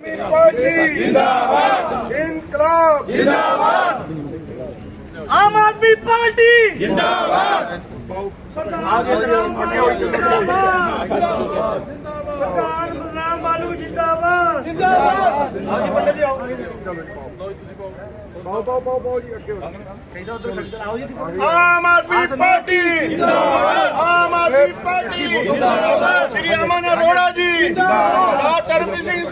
आदमी पार्टी जिंदाबाद इनकलाब जिंदाबाद आम आदमी पार्टी जिंदाबाद आम आदमी पार्टी आम आदमी पार्टी श्री अमन अरोड़ा जी धर्म सिंह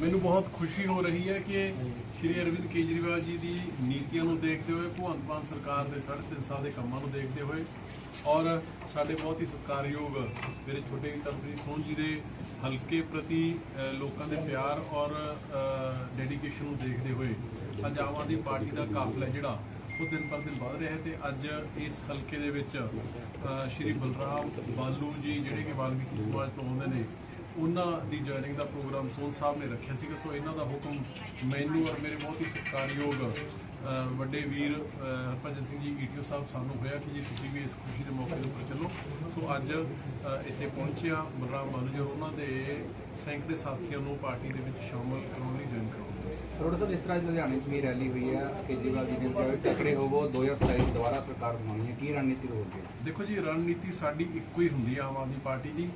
ਮੈਨੂੰ ਬਹੁਤ ਖੁਸ਼ੀ ਹੋ ਰਹੀ ਹੈ ਕਿ ਸ਼੍ਰੀ ਅਰਵਿੰਦ ਕੇਜਰੀਵਾਲ ਜੀ ਦੀ ਨੀਤੀਆਂ ਨੂੰ ਦੇਖਦੇ ਹੋਏ ਭਗਵੰਤ ਮਾਨ ਸਰਕਾਰ ਦੇ 3.5 ਸਾਲ ਦੇ ਕੰਮਾਂ ਨੂੰ ਦੇਖਦੇ ਹੋਏ ਔਰ ਸਾਡੇ ਬਹੁਤ ਹੀ ਸਤਿਕਾਰਯੋਗ ਮੇਰੇ ਛੋਟੇ ਤਰਫੀ ਸੋਹਣ ਜੀ ਦੇ ਹਲਕੇ ਪ੍ਰਤੀ ਲੋਕਾਂ ਦੇ ਪਿਆਰ ਔਰ ਡੈਡੀਕੇਸ਼ਨ ਨੂੰ ਦੇਖਦੇ ਹੋਏ ਅੱਜ ਆਮ ਆਦਮੀ ਪਾਰਟੀ ਦਾ ਕਾਫਲਾ ਹੈ ਜਿਹੜਾ ਉਹ ਦਿਨ ਪਰ ਦਿਨ ਵਧ ਰਿਹਾ ਹੈ ਤੇ ਅੱਜ ਇਸ ਹਲਕੇ ਦੇ ਵਿੱਚ ਸ਼੍ਰੀ ਬਲਰਾਮ ਬਾਲੂ ਜੀ ਜਿਹੜੇ ਕਿ ਵਾਲਮੀਕੀ ਸਮਾਜ ਤੋਂ ਆਉਂਦੇ ਨੇ ਉਹਨਾਂ ਦੀ ਜੁਆਇਨਿੰਗ ਦਾ ਪ੍ਰੋਗਰਾਮ ਸੋਨ ਸਾਹਿਬ ਨੇ ਰੱਖਿਆ ਸੀਗਾ। ਸੋ ਇਹਨਾਂ ਦਾ ਹੁਕਮ ਮੈਨੂੰ ਔਰ ਮੇਰੇ ਬਹੁਤ ਹੀ ਸਤਿਕਾਰਯੋਗ ਵੱਡੇ ਵੀਰ ਅ, ਹਰਭਜਨ ਸਿੰਘ ਜੀ ਈਟੀਓ ਸਾਹਿਬ ਸਾਨੂੰ ਹੋਇਆ ਕਿ ਜੀ ਤੁਸੀਂ ਵੀ ਇਸ ਖੁਸ਼ੀ ਦੇ ਮੌਕੇ ਦੇ ਉੱਪਰ ਚੱਲੋ। ਸੋ ਅੱਜ ਇੱਥੇ ਪਹੁੰਚਿਆ ਬਲਰਾਮ ਬਾਲੂ ਜੀ ਔਰ ਉਹਨਾਂ ਦੇ ਸੈਂਕ ਦੇ ਸਾਥੀਆਂ ਨੂੰ ਪਾਰਟੀ ਦੇ ਵਿੱਚ ਸ਼ਾਮਲ ਕਰਾਉਣ ਲਈ ਜੁਆਇਨ ਕਰੋ ਥੋੜਾ ਸਾਹਿਬ ਇਸ ਤਰ੍ਹਾਂ ਲੁਧਿਆਣੇ 'ਚ ਵੀ ਰੈਲੀ ਹੋਈ ਹੈ ਕੇਜਰੀਵਾਲ ਜੀ ਨੇ ਕਿਹਾ ਵੀ ਹੋਵੋ 2027 ਦੁਬਾਰਾ ਸਰਕਾਰ ਬਣਾਉਣੀ ਹੈ। ਕੀ ਰਣਨੀਤੀ ਰਹੂਗੀ ਦੇਖੋ ਜੀ, ਰਣਨੀਤੀ ਸਾਡੀ ਇੱਕੋ ਹੀ ਹੁੰਦੀ ਹੈ ਆਮ ਆਦਮੀ ਪਾਰਟੀ ਦੀ।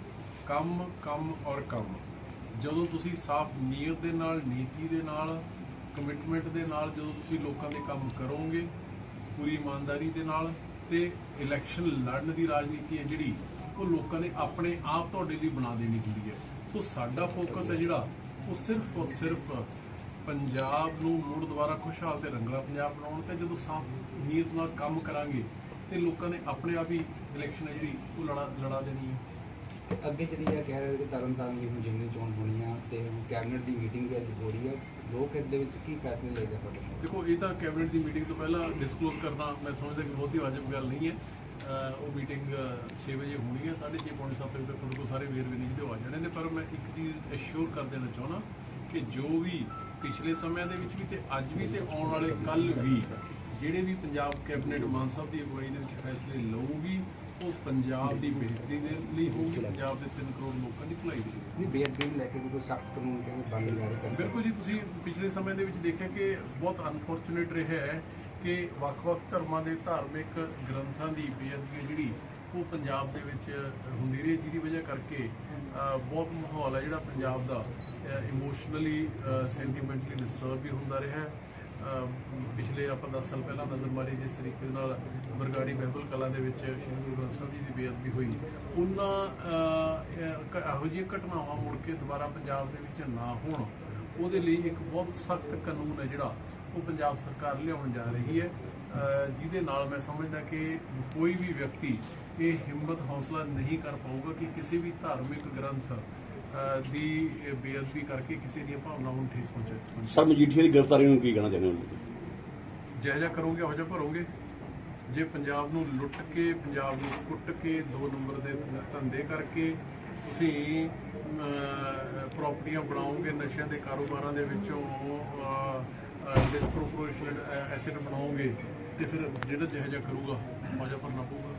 ਕੰਮ ਕੰਮ ਔਰ ਕੰਮ। ਜਦੋਂ ਤੁਸੀਂ ਸਾਫ਼ ਨੀਅਤ ਦੇ ਨਾਲ, ਨੀਤੀ ਦੇ ਨਾਲ ਕਮਿਟਮੈਂਟ ਦੇ ਨਾਲ ਜਦੋਂ ਤੁਸੀਂ ਲੋਕਾਂ ਦੇ ਕੰਮ ਕਰੋਗੇ, ਪੂਰੀ ਇਮਾਨਦਾਰੀ ਦੇ ਨਾਲ ਤੇ ਇਲੈਕਸ਼ਨ ਲੜਨ ਦੀ ਰਾਜਨੀਤੀ ਹੈ ਜਿਹੜੀ, ਉਹ ਲੋਕਾਂ ਨੇ ਆਪਣੇ ਆਪ ਤੁਹਾਡੇ ਲਈ ਬਣਾ ਦੇਣੀ ਹੁੰਦੀ ਹੈ। ਸੋ ਸਾਡਾ ਫੋਕਸ ਹੈ ਜਿਹੜਾ, ਉਹ ਸਿਰਫ ਔਰ ਸਿਰਫ ਪੰਜਾਬ ਨੂੰ ਮੁੜ ਦੁਬਾਰਾ ਖੁਸ਼ਹਾਲ ਤੇ ਰੰਗਲਾ ਪੰਜਾਬ ਬਣਾਉਣ ਤੇ ਜਦੋਂ ਸਾਫ਼ ਨੀਅਤ ਨਾਲ ਕੰਮ ਕਰਾਂਗੇ ਤੇ ਲੋਕਾਂ ਨੇ ਆਪਣੇ ਆਪ ਹੀ ਇਲੈਕਸ਼ਨ ਹੈ ਜਿਹੜੀ ਉਹ ਲੜਾ ਲੜਾ ਦੇਣੀ ਹੈ। ਅੱਗੇ ਜਿਹੜੀ ਇਹ ਕਹਿ ਰਹੇ ਕਿ ਤਰਨਤਾਰਨ ਦੀ ਹੁਣ ਜਿਮਨੀ ਚੋਣ ਹੋਣੀ ਆ ਤੇ ਕੈਬਨਿਟ ਦੀ ਮੀਟਿੰਗ ਵੀ ਅੱਜ ਹੋ ਰਹੀ ਹੈ ਲੋਕ ਇਸ ਦੇ ਵਿੱਚ ਕੀ ਫੈਸਲੇ ਲਏਗਾ ਤੁਹਾਡੇ ਦੇਖੋ ਇਹ ਤਾਂ ਕੈਬਨਿਟ ਦੀ ਮੀਟਿੰਗ ਤੋਂ ਪਹਿਲਾਂ ਡਿਸਕਲੋਜ਼ ਕਰਨਾ ਮੈਂ ਸਮਝਦਾ ਕਿ ਬਹੁਤ ਹੀ ਵਾਜਬ ਗੱਲ ਨਹੀਂ ਹੈ। ਉਹ ਮੀਟਿੰਗ 6 ਵਜੇ ਹੋਣੀ ਹੈ 6:30 ਪੌਣੇ 7 ਵਜੇ ਤੁਹਾਡੇ ਕੋਲ ਸਾਰੇ ਵੇਰਵੇ ਨਹੀਂ ਦੇ ਆ ਜਾਣੇ ਨੇ ਪਰ ਮੈਂ ਇੱਕ ਚੀਜ਼ ਅਸ਼ੋਰ ਕਰ ਦੇਣਾ ਚਾਹੁੰਦਾ ਕਿ ਜੋ ਵੀ ਪਿਛਲੇ ਸਮਿਆਂ ਦੇ ਵਿੱਚ ਵੀ ਤੇ ਅੱਜ ਵੀ ਤੇ ਆਉਣ ਵਾਲੇ ਕੱਲ ਵੀ ਜਿਹੜੇ ਵੀ ਪੰਜਾਬ ਕੈਬਨਿਟ ਮਾਨ ਸਾਹਿਬ ਦੀ ਅਗਵਾਈ ਦੇ ਵਿੱਚ ਫੈਸਲੇ ਲਊਗੀ ਉਹ ਪੰਜਾਬ ਦੀ ਬਿਹਤਰੀ ਦੇ ਲਈ ਹੋਊਗੀ ਪੰਜਾਬ ਦੇ 3 ਕਰੋੜ ਲੋਕਾਂ ਦੀ ਭਲਾਈ ਦੇ ਲਈ ਨਹੀਂ ਬੇਅਦਬੀ ਲੈ ਕੇ ਕੋਈ ਸਖਤ ਕਾਨੂੰਨ ਕਹਿੰਦੇ ਬਣਨ ਜਾ ਰਹੇ ਕਰ ਬਿਲਕੁਲ ਜੀ ਤੁਸੀਂ ਪਿਛਲੇ ਸਮੇਂ ਦੇ ਵਿੱਚ ਦੇਖਿਆ ਕਿ ਬਹੁਤ ਅਨਫੋਰਚੂਨੇਟ ਰਿਹਾ ਹੈ ਕਿ ਵੱਖ-ਵੱਖ ਧਰਮਾਂ ਦੇ ਧਾਰਮਿਕ ਗ੍ਰੰਥਾਂ ਦੀ ਬੇਅਦਬੀ ਜਿਹੜੀ ਉਹ ਪੰਜਾਬ ਦੇ ਵਿੱਚ ਹੁੰਦੀ ਰਹੀ ਜਿਹਦੀ ਵਜ੍ਹਾ ਕਰਕੇ ਬਹੁਤ ਮਾਹੌਲ ਹੈ ਜਿਹੜਾ ਪੰਜਾਬ ਦਾ। ਇਮੋਸ਼ਨਲੀ ਸੈਂਟੀਮੈਂਟਲੀ ਡਿਸਟਰਬ ਵੀ ਹੁੰਦਾ ਰਿਹਾ ਹੈ। ਪਿਛਲੇ ਆਪਾਂ 10 ਸਾਲ ਪਹਿਲਾਂ ਨਜ਼ਰ ਮਾਰੀ ਜਿਸ ਤਰੀਕੇ ਦੇ ਨਾਲ ਬਰਗਾੜੀ ਬਹਿਬਲ ਕਲਾ ਦੇ ਵਿੱਚ ਸ਼੍ਰੀ ਗੁਰੂ ਗ੍ਰੰਥ ਸਾਹਿਬ ਜੀ ਦੀ ਬੇਅਦਬੀ ਹੋਈ। ਉਹਨਾਂ ਇਹੋ ਜਿਹੀਆਂ ਘਟਨਾਵਾਂ ਮੁੜ ਕੇ ਦੁਬਾਰਾ ਪੰਜਾਬ ਦੇ ਵਿੱਚ ਨਾ ਹੋਣ, ਉਹਦੇ ਲਈ ਇੱਕ ਬਹੁਤ ਸਖਤ ਕਾਨੂੰਨ ਹੈ ਜਿਹੜਾ ਉਹ ਪੰਜਾਬ ਸਰਕਾਰ ਲਿਆਉਣ ਜਾ ਰਹੀ ਹੈ। ਜਿਹਦੇ ਨਾਲ ਮੈਂ ਸਮਝਦਾ ਕਿ ਕੋਈ ਵੀ ਵਿਅਕਤੀ ਇਹ ਹਿੰਮਤ ਹੌਸਲਾ ਨਹੀਂ ਕਰ ਪਾਊਗਾ ਕਿ ਕਿਸੇ ਵੀ ਧਾਰਮਿਕ ਗ੍ਰੰਥ ਦੀ ਬੇਅਦਬੀ ਕਰਕੇ ਕਿਸੇ ਦੀਆਂ ਭਾਵਨਾਵਾਂ ਨੂੰ ਠੇਸ ਪਹੁੰਚੇ ਸਰ ਮਜੀਠੀਆ ਦੀ ਗ੍ਰਿਫਤਾਰੀ ਨੂੰ ਕੀ ਕਹਿਣਾ ਚਾਹੁੰਦੇ ਹੋ? ਜਿਹੋ ਜਿਹਾ ਕਰੋਗੇ ਉਹ ਜਿਹਾ ਭਰੋਗੇ? ਜੇ ਪੰਜਾਬ ਨੂੰ ਲੁੱਟ ਕੇ ਪੰਜਾਬ ਨੂੰ ਕੁੱਟ ਕੇ ਦੋ ਨੰਬਰ ਦੇ ਧੰਦੇ ਕਰਕੇ ਤੁਸੀਂ ਪ੍ਰਾਪਰਟੀਆਂ ਬਣਾਓਗੇ ਨਸ਼ਿਆਂ ਦੇ ਕਾਰੋਬਾਰਾਂ ਦੇ ਵਿੱਚੋਂ ਡਿਸਪ੍ਰੋਪੋਰਸ਼ਨਲ ਐਸੈਟ ਬਣਾਓਗੇ ਤੇ ਫਿਰ ਜਿਹੜਾ ਜਿਹੋ ਜਿਹਾ ਕਰੂਗਾ ਮਾਜ਼ਾ ਭਰਨਾ ਪਊਗਾ।